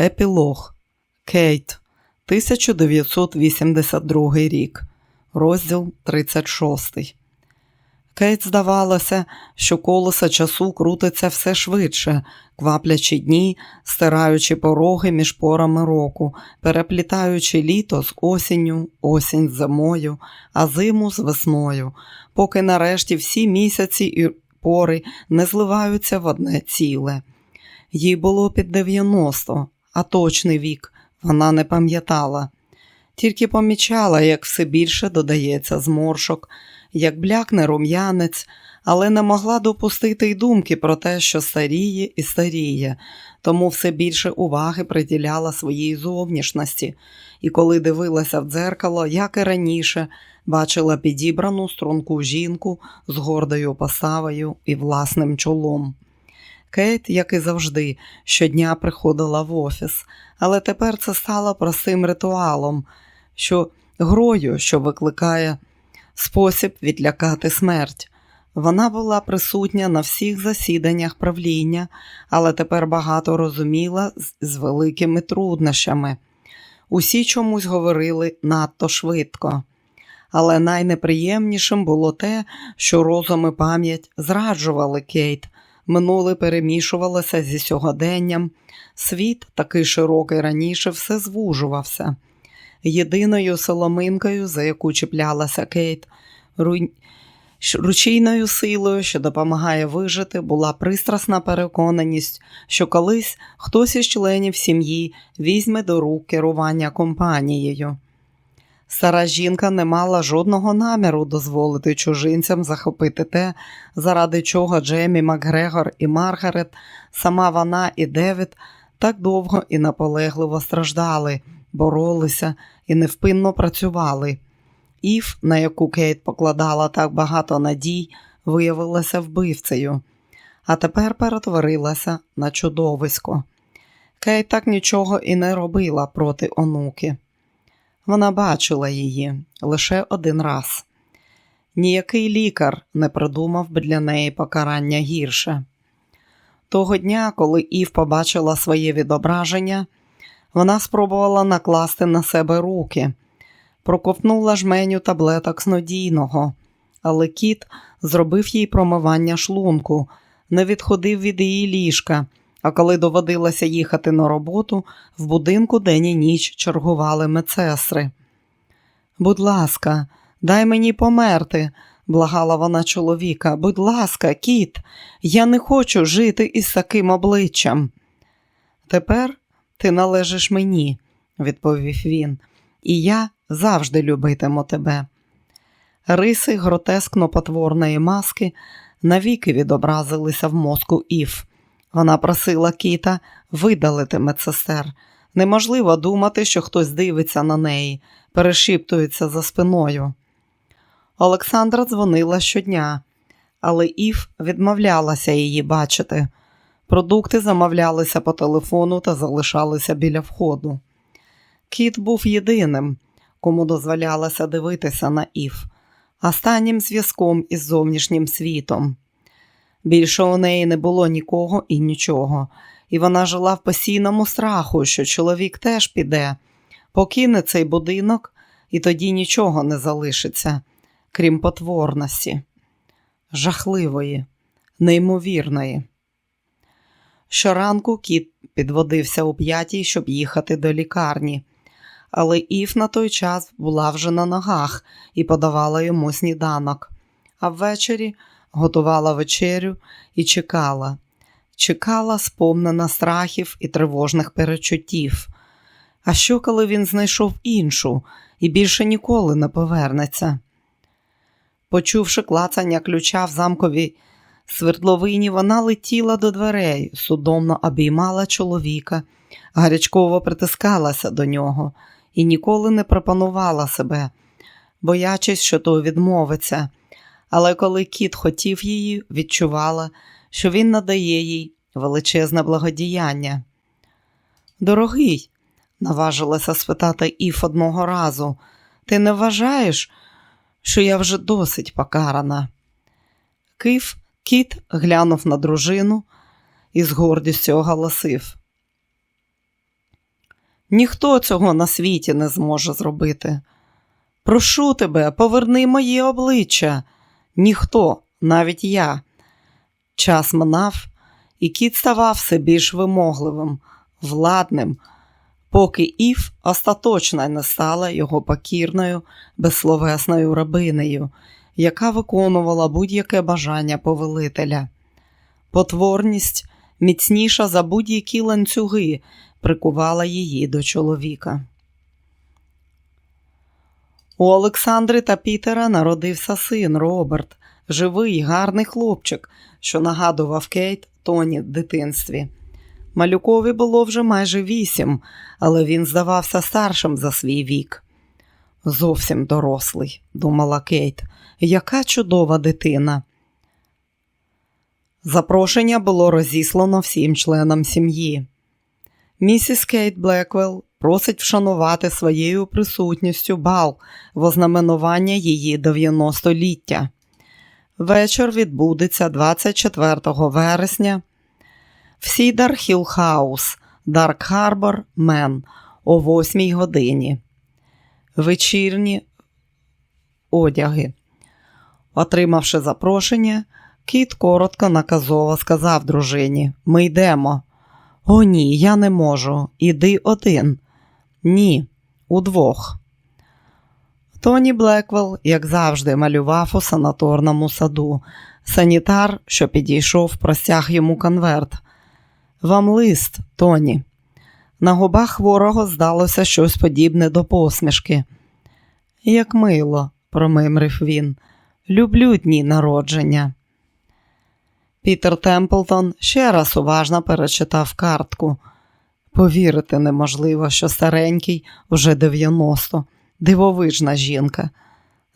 Епілог Кейт, 1982 рік, розділ 36. Кейт здавалося, що колесо часу крутиться все швидше, кваплячи дні, стираючи пороги між порами року, переплітаючи літо з осінню, осінь з зимою, а зиму з весною, поки нарешті всі місяці і пори не зливаються в одне ціле. Їй було під 90, а точний вік вона не пам'ятала, тільки помічала, як все більше додається зморшок, як блякне рум'янець, але не могла допустити й думки про те, що старіє і старіє, тому все більше уваги приділяла своїй зовнішності, і коли дивилася в дзеркало, як і раніше, бачила підібрану струнку жінку з гордою поставою і власним чолом. Кейт, як і завжди, щодня приходила в офіс, але тепер це стало простим ритуалом, що грою, що викликає спосіб відлякати смерть. Вона була присутня на всіх засіданнях правління, але тепер багато розуміла з великими труднощами. Усі чомусь говорили надто швидко. Але найнеприємнішим було те, що розум і пам'ять зраджували Кейт, минуле перемішувалося зі сьогоденням. Світ, такий широкий раніше, все звужувався. Єдиною соломинкою, за яку чіплялася Кейт, ру... ручійною силою, що допомагає вижити, була пристрасна переконаність, що колись хтось із членів сім'ї візьме до рук керування компанією. Стара жінка не мала жодного наміру дозволити чужинцям захопити те, заради чого Джемі Макгрегор і Маргарет, сама вона і Девід так довго і наполегливо страждали, боролися і невпинно працювали. Ів, на яку Кейт покладала так багато надій, виявилася вбивцею, а тепер перетворилася на чудовисько. Кейт так нічого і не робила проти онуки. Вона бачила її лише один раз. Ніякий лікар не придумав би для неї покарання гірше. Того дня, коли Ів побачила своє відображення, вона спробувала накласти на себе руки, проковтнула жменю таблеток снодійного, але кіт зробив їй промивання шлунку, не відходив від її ліжка. А коли доводилося їхати на роботу, в будинку день і ніч чергували медсестри. Будь ласка, дай мені померти, благала вона чоловіка. Будь ласка, кіт, я не хочу жити із таким обличчям. Тепер ти належиш мені, відповів він, і я завжди любитиму тебе. Риси гротескно потворної маски навіки відобразилися в мозку Ів. Вона просила кіта видалити медсестер. Неможливо думати, що хтось дивиться на неї, перешіптується за спиною. Олександра дзвонила щодня, але Ів відмовлялася її бачити. Продукти замовлялися по телефону та залишалися біля входу. Кіт був єдиним, кому дозволялося дивитися на Ів, останнім зв'язком із зовнішнім світом. Більше у неї не було нікого і нічого, і вона жила в постійному страху, що чоловік теж піде, покине цей будинок, і тоді нічого не залишиться, крім потворності, жахливої, неймовірної. Щоранку кіт підводився у п'ятій, щоб їхати до лікарні, але Ів на той час була вже на ногах і подавала йому сніданок, а ввечері готувала вечерю і чекала, чекала, сповнена страхів і тривожних перечуттів. А що, коли він знайшов іншу і більше ніколи не повернеться? Почувши клацання ключа в замковій свердловині, вона летіла до дверей, судомно обіймала чоловіка, гарячково притискалася до нього і ніколи не пропонувала себе, боячись, що той відмовиться. Але коли кіт хотів її, відчувала, що він надає їй величезне благодіяння. Дорогий, наважилася спитати Іф одного разу, ти не вважаєш, що я вже досить покарана? Киф кіт глянув на дружину і з гордістю оголосив. Ніхто цього на світі не зможе зробити. Прошу тебе, поверни моє обличчя. Ніхто, навіть я. Час минав, і кіт ставав все більш вимогливим, владним, поки Ів остаточно не стала його покірною, безсловесною рабинею, яка виконувала будь-яке бажання повелителя. Потворність, міцніша за будь-які ланцюги, прикувала її до чоловіка. У Олександри та Пітера народився син Роберт, живий, гарний хлопчик, що нагадував Кейт Тоні в дитинстві. Малюкові було вже майже вісім, але він здавався старшим за свій вік. Зовсім дорослий, думала Кейт, яка чудова дитина. Запрошення було розіслано всім членам сім'ї. Місіс Кейт Блеквелл просить вшанувати своєю присутністю бал в ознаменування її 90-ліття. Вечір відбудеться 24 вересня в Сідар Хіл Хаус, Дарк Харбор, Мен о 8 годині. Вечірні одяги. Отримавши запрошення, кіт коротко наказово сказав дружині: Ми йдемо. О, ні, я не можу. Іди один. Ні, удвох. Тоні Блеквелл, як завжди, малював у санаторному саду. Санітар, що підійшов, простяг йому конверт. Вам лист, Тоні. На губах хворого здалося щось подібне до посмішки. Як мило, промимрив він, люблю дні народження. Пітер Темплтон ще раз уважно перечитав картку. Повірити неможливо, що старенький уже 90, дивовижна жінка.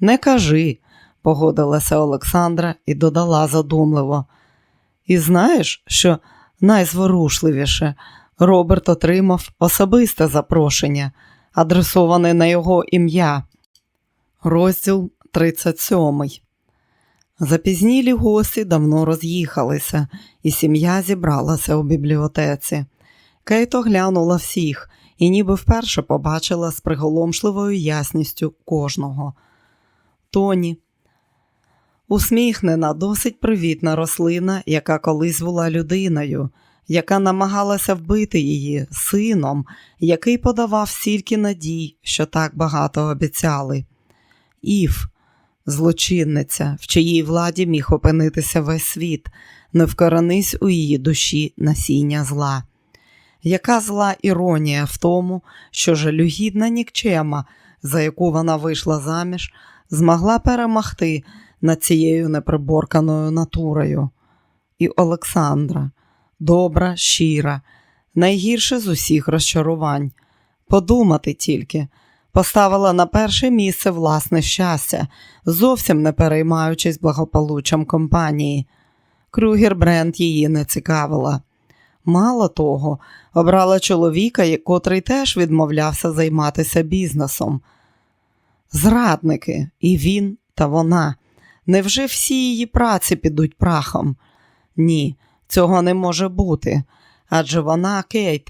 Не кажи, погодилася Олександра і додала задумливо. І знаєш, що найзворушливіше, Роберт отримав особисте запрошення, адресоване на його ім'я. Розділ 37 Запізнілі гості давно роз'їхалися, і сім'я зібралася у бібліотеці. Кейт оглянула всіх і ніби вперше побачила з приголомшливою ясністю кожного. Тоні, усміхнена, досить привітна рослина, яка колись була людиною, яка намагалася вбити її сином, який подавав стільки надій, що так багато обіцяли. Ів, злочинниця, в чиїй владі міг опинитися весь світ, не вкоронись у її душі насіння зла. Яка зла іронія в тому, що жалюгідна нікчема, за яку вона вийшла заміж, змогла перемогти над цією неприборканою натурою. І Олександра, добра, щира, найгірше з усіх розчарувань. Подумати тільки, поставила на перше місце власне щастя, зовсім не переймаючись благополуччям компанії. Крюгер Бренд її не цікавила. Мало того, обрала чоловіка, котрий теж відмовлявся займатися бізнесом. Зрадники, і він та вона. Невже всі її праці підуть прахом? Ні, цього не може бути. Адже вона, Кейт,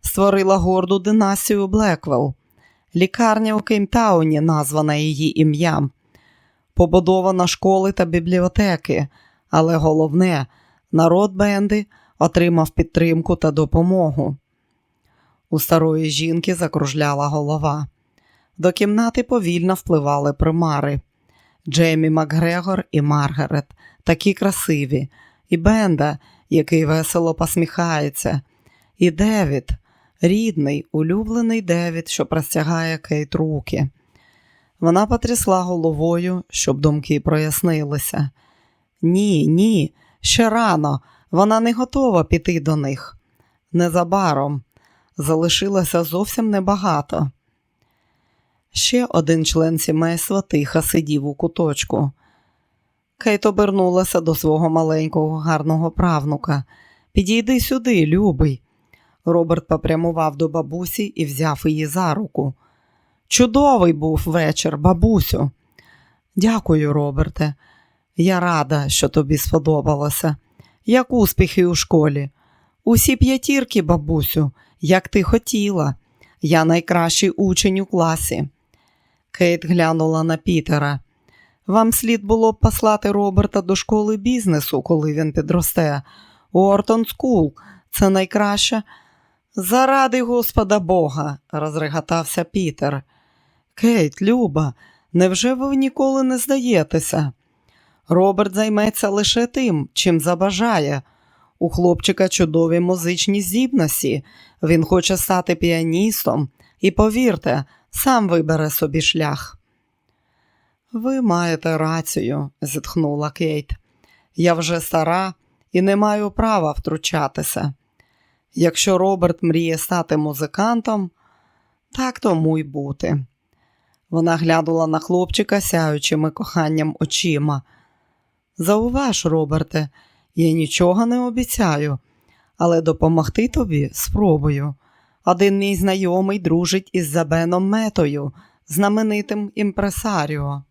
створила горду династію Блеквелл. Лікарня у Кеймтауні названа її ім'ям, побудована школи та бібліотеки, але головне, народ Бенди отримав підтримку та допомогу. У старої жінки закружляла голова. До кімнати повільно впливали примари. Джеймі Макгрегор і Маргарет такі красиві, і Бенда, який весело посміхається, і Девід, рідний, улюблений Девід, що простягає Кейт руки. Вона потрясла головою, щоб думки прояснилися. Ні, ні, ще рано, вона не готова піти до них. Незабаром залишилося зовсім небагато. Ще один член сімейства тихо сидів у куточку. Кейт обернулася до свого маленького гарного правнука. Підійди сюди, любий. Роберт попрямував до бабусі і взяв її за руку. Чудовий був вечір, бабусю. Дякую, Роберте. Я рада, що тобі сподобалося. Як успіхи у школі? Усі п'ятірки, бабусю, як ти хотіла. Я найкращий учень у класі. Кейт глянула на Пітера. Вам слід було б послати Роберта до школи бізнесу, коли він підросте. Уортон Скул це найкраще. Заради Господа Бога, розреготався Пітер. Кейт, Люба, невже ви ніколи не здаєтеся? Роберт займеться лише тим, чим забажає. У хлопчика чудові музичні здібності. Він хоче стати піаністом і, повірте, сам вибере собі шлях. Ви маєте рацію, зітхнула Кейт. Я вже стара і не маю права втручатися. Якщо Роберт мріє стати музикантом, так тому й бути. Вона глянула на хлопчика сяючими коханням очима. Зауваж, Роберте, я нічого не обіцяю, але допомогти тобі спробую. Один мій знайомий дружить із Забеном Метою, знаменитим імпресаріо.